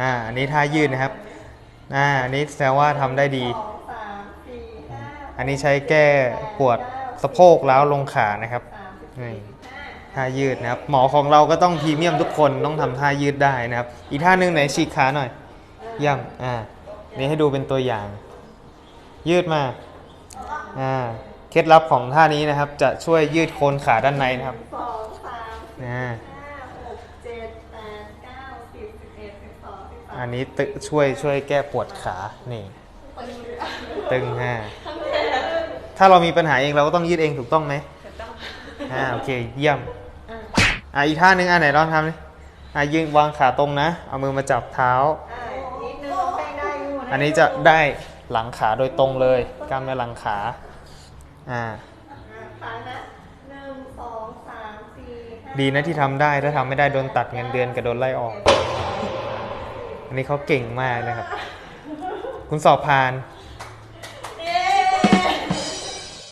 อ่าอันนี้ท่ายืดนะครับอ่าอันนี้แสดงว่าทำได้ดีสองสามสี่ห้าอันนี้ใช้แก้ปวดสะโพกแล้วลงขานะครับสามสิบนี่สี่ห้าท่ายืดนะครับ หมอของเราก็ต้องพรีเมียมทุกคนต้องทำท่ายืดได้นะครับ อีกท่าหนึงไหนฉีกขาหน่อยเยี่ยมอ่านี่ให้ดูเป็นตัวอย่าง ยืดมาอ่าเคล็ดลับของท่านี้นะครับ จะช่วยยืดโคนขาด้านในนะครับสองสามสี่อ่าห้าหกเจ็ดแปดเก้าสิบสิบเอ็ดสิบสองสิบสามอันนี้ตึช่วยช่วยแก้ปวดขา นี่ ตึงฮะถ้าเรามีปัญหาเองเราก็ต้องยืดเองถูกต้องไหมอ่าโอเค เยี่ยม อะอะอีกท่าหนึงอะไหนลองทำดิอะยืนวางขาตรงนะ เอามือมาจับเท้าอะนิดนึงน้องแป้งได้อยู่นะอันนี้จะได้หลังขาโดยตรงเลยกล้ามเนื้อหลังขา อ่าอะฟังนะหนึ่งสองสามสี่ห้าดีนะที่ทำได้ถ้าทำไม่ได้โดนตัดเงินเดือนกับโดนไล่ออก อันนี้เขาเก่งมากนะครับ คุณสอบผ่าน